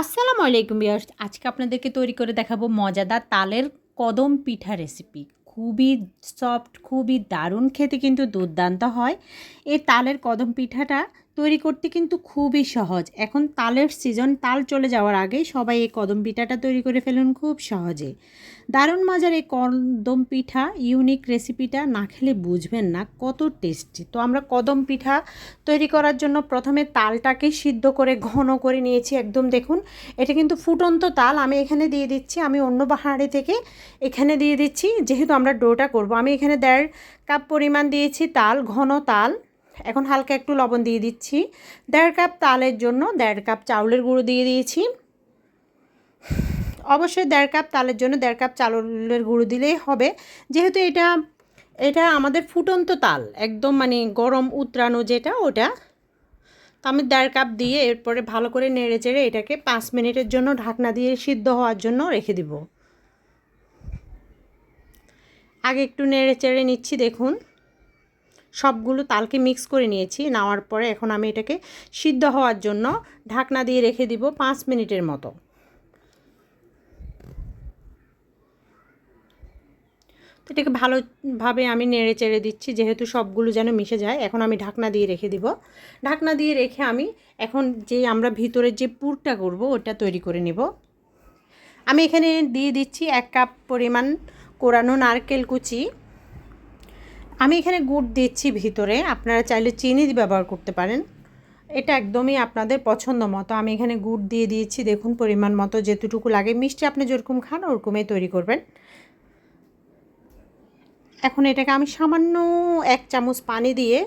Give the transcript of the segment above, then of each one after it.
আসসালামু আলাইকুম বিয়ার্স আজকে আপনাদেরকে তৈরি করে দেখাবো মজাদার তালের কদম পিঠা রেসিপি খুবই সফট খুবই দারুণ, খেতে কিন্তু দুর্দান্ত হয়। এই তালের কদম পিঠাটা তৈরি করতে কিন্তু খুবই সহজ। এখন তালের সিজন তাল চলে যাওয়ার আগে সবাই এই কদম পিঠাটা তৈরি করে ফেলুন খুব সহজে। দারুণ মজার এই কদম পিঠা ইউনিক রেসিপিটা না খেলে বুঝবেন না, কত টেস্টি তো আমরা কদম পিঠা তৈরি করার জন্য প্রথমে তালটাকে সিদ্ধ করে, ঘন করে নিয়েছি, একদম দেখুন, এটা কিন্তু ফুটন্ত তাল, আমি এখানে দিয়ে দিচ্ছি, আমি অন্য বাহাড়ি থেকে এখানে দিয়ে দিচ্ছি, যেহেতু আমরা ডোটা করব, আমি এখানে দেড় কাপ পরিমাণ দিয়েছি তাল, ঘন তাল এখন হালকা একটু লবণ দিয়ে দিচ্ছি। দেড় কাপ তালের জন্য দেড় কাপ চাউলের গুঁড়ো দিয়ে দিয়েছি। অবশ্যই দেড় কাপ তালের জন্য দেড় কাপ চাউলের গুঁড়ো দিলেই হবে। যেহেতু এটা এটা আমাদের ফুটন্ত তাল, একদম মানে গরম উতরানো যেটা, ওটা। তো আমি দেড় কাপ দিয়ে এরপরে ভালো করে নেড়ে চেড়ে এটাকে পাঁচ মিনিটের জন্য ঢাকনা দিয়ে সিদ্ধ হওয়ার জন্য রেখে দিব। আগে একটু নেড়ে চেড়ে নিচ্ছি, দেখুন। সবগুলো তালকে মিক্স করে নিয়েছি। নেওয়ার পরে এখন আমি এটাকে সিদ্ধ হওয়ার জন্য ঢাকনা দিয়ে রেখে দিব পাঁচ মিনিটের মতো। তো এটাকে ভালোভাবে আমি নেড়ে চেড়ে দিচ্ছি, যেহেতু সবগুলো যেন মিশে যায়, এখন আমি ঢাকনা দিয়ে রেখে দিব। ঢাকনা দিয়ে রেখে আমি এখন যে আমরা ভিতরের যে পুরটা করব, ওটা তৈরি করে নিব। আমি এখানে দিয়ে দিচ্ছি এক কাপ পরিমাণ কোরানো নারকেল কুচি। আমি এখানে গুড় দিচ্ছি ভিতরে, আপনারা চাইলে চিনি ব্যবহার করতে পারেন। এটা একদমই আপনাদের পছন্দ মতো। আমি এখানে গুড় দিয়ে দিয়েছি, দেখুন পরিমাণ মতো যেতটুকু লাগে। মিষ্টি আপনি যেরকম খান, ওরকমই তৈরি করবেন। এখন এটাকে আমি সামান্য এক চামচ পানি দিয়ে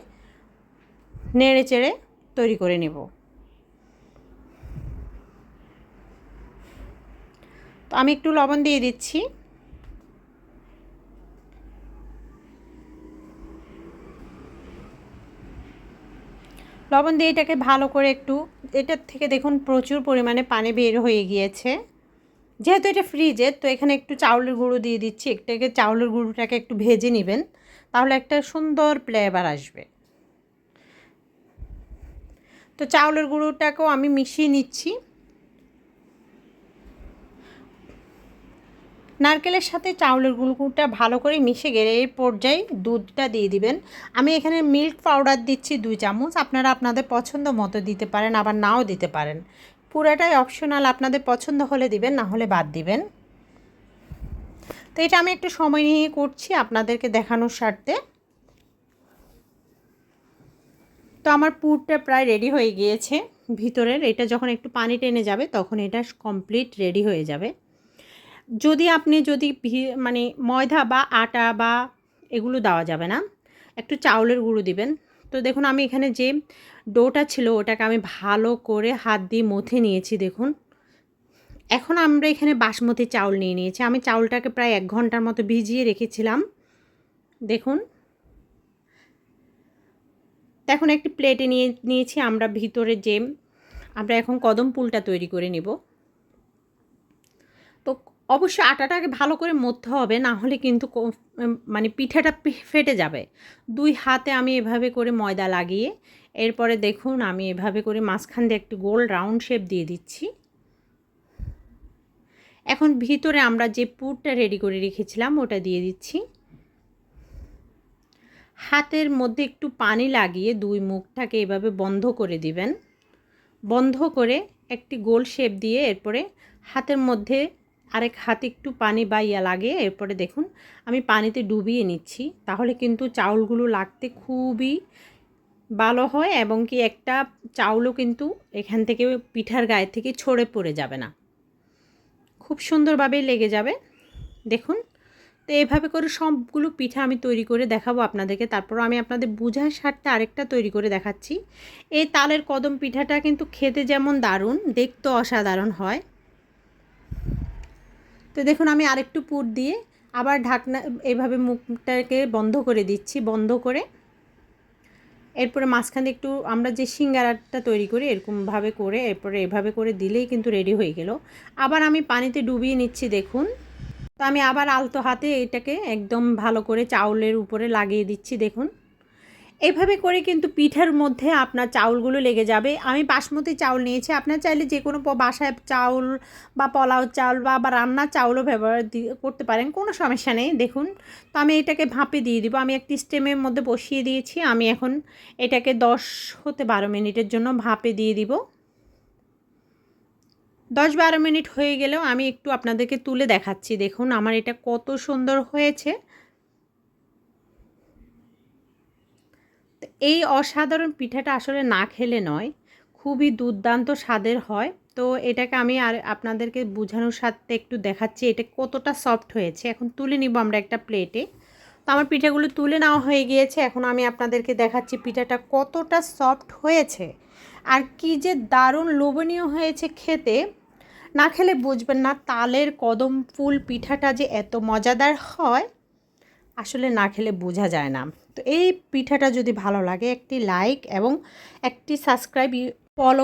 নেড়ে চেড়ে তৈরি করে নেব। তো আমি একটু লবণ দিয়ে দিচ্ছি। লবণ দিয়ে এটাকে ভালো করে একটু এটার থেকে দেখুন প্রচুর পরিমাণে পানি বের হয়ে গিয়েছে। যেহেতু এটা ফ্রিজের তো এখানে একটু চাউলের গুঁড়ো দিয়ে দিচ্ছি। একটাকে চাউলের গুঁড়োটাকে একটু ভেজে নেবেন, তাহলে একটা সুন্দর ফ্লেভার আসবে। তো চাউলের গুঁড়োটাকেও আমি মিশিয়ে নিচ্ছি। নারকেলের সাথে চাউলের গুঁড়োটা ভালো করে মিশে গেলে এই পর্যায়ে দুধটা দিয়ে দিবেন। আমি এখানে মিল্ক পাউডার দিচ্ছি দুই চামচ। আপনারা আপনাদের পছন্দ মতো দিতে পারেন, আবার নাও দিতে পারেন। পুরাটাই অপশনাল আপনাদের পছন্দ হলে দিবেন, না হলে বাদ দিবেন। তো এটা আমি একটু সময় নিয়ে করছি আপনাদেরকে দেখানোর স্বার্থে। তো আমার পুরটা প্রায় রেডি হয়ে গিয়েছে ভিতরের। এটা যখন একটু পানি টেনে যাবে, তখন এটা কমপ্লিট রেডি হয়ে যাবে। যদি আপনি যদি মানে ময়দা বা আটা বা এগুলো দেওয়া যাবে না, একটু চাউলের গুঁড়ো দিবেন। তো দেখুন, আমি এখানে যে ডোটা ছিল ওটাকে আমি ভালো করে হাত দিয়ে মথে নিয়েছি, দেখুন। এখন আমরা এখানে বাসমতি চাউল নিয়ে নিয়েছি। আমি চাউলটাকে প্রায় এক ঘণ্টার মতো ভিজিয়ে রেখেছিলাম। দেখুন। এখন একটি প্লেটে নিয়ে, নিয়েছি। আমরা ভিতরে যে, আমরা এখন কদম পুলটা তৈরি করে নিব। অবশ্যই আটাটাকে ভালো করে মধ্যে হবে, না হলে কিন্তু মানে পিঠাটা ফেটে যাবে। দুই হাতে আমি এভাবে করে ময়দা লাগিয়ে, এরপরে দেখুন আমি এভাবে করে মাঝখান দিয়ে একটু গোল রাউন্ড শেপ দিয়ে দিচ্ছি। এখন ভিতরে আমরা যে পুরটা রেডি করে রেখেছিলাম, ওটা দিয়ে দিচ্ছি। হাতের মধ্যে একটু পানি লাগিয়ে দুই মুখটাকে এভাবে বন্ধ করে দিবেন। বন্ধ করে একটি গোল শেপ দিয়ে এরপরে হাতের মধ্যে আরেক হাতে একটু পানি বা ইয়া লাগে এরপরে দেখুন, আমি পানিতে ডুবিয়ে নিচ্ছি। তাহলে কিন্তু চাউলগুলো লাগতে খুবই ভালো হয় এবং কি একটা চাউলও কিন্তু এখান থেকে পিঠার গায়ে থেকে ছড়ে পড়ে যাবে না। খুব সুন্দরভাবেই লেগে যাবে। দেখুন, তো এভাবে করে সবগুলো পিঠা আমি তৈরি করে দেখাবো আপনাদেরকে। তারপর আমি আপনাদের বোঝার স্বার্থে আরেকটা তৈরি করে দেখাচ্ছি। এই তালের কদম পিঠাটা কিন্তু খেতে যেমন দারুণ দেখতে অসাধারণ হয়। তো দেখুন, আমি আরেকটু পুর দিয়ে আবার ঢাকনা, এভাবে মুখটাকে বন্ধ করে দিচ্ছি, বন্ধ করে। এরপরে মাঝখানে একটু আমরা যে সিঙ্গারাটা তৈরি করি, এরকমভাবে করে, এরপরে এভাবে করে দিলেই কিন্তু রেডি হয়ে গেল। আবার আমি পানিতে ডুবিয়ে নিচ্ছি, দেখুন। তো আমি আবার আলতো হাতে এটাকে একদম ভালো করে চাউলের উপরে লাগিয়ে দিচ্ছি, দেখুন। এইভাবে করে কিন্তু পিঠার মধ্যে আপনার চাউলগুলো লেগে যাবে। আমি বাসমতি চাউল নিয়েছি। আপনার চাইলে যে কোনো বাসায় চাউল বা পোলাও চাউল বা বা রান্নার চাউলও ব্যবহার করতে পারেন। কোনো সমস্যা নেই। দেখুন, তো আমি এটাকে ভাপে দিয়ে দিব। আমি একটি স্টেমের মধ্যে বসিয়ে দিয়েছি। আমি এখন এটাকে দশ হতে বারো মিনিটের জন্য ভাপে দিয়ে দিব। দশ বারো মিনিট হয়ে গেলেও আমি একটু আপনাদেরকে তুলে দেখাচ্ছি। দেখুন, আমার এটা কত সুন্দর হয়েছে। এই অসাধারণ পিঠাটা আসলে না খেলে নয়, খুবই দুর্দান্ত স্বাদের হয়। তো এটাকে আমি আর আপনাদেরকে বোঝানোর সাথে একটু দেখাচ্ছি, এটা কতটা সফট হয়েছে। এখন তুলে নিব আমরা একটা প্লেটে তো আমার পিঠাগুলো তুলে নেওয়া হয়ে গিয়েছে, এখন আমি আপনাদেরকে দেখাচ্ছি পিঠাটা কতটা সফট হয়েছে। আর কি যে দারুণ লোভনীয় হয়েছে খেতে, না খেলে বুঝবেন না, তালের কদম ফুল পিঠাটা যে এত মজাদার হয়। আসলে না খেলে বোঝা যায় না। তো এই পিঠাটা যদি ভালো লাগে, একটি লাইক এবং একটি সাবস্ক্রাইব ফলো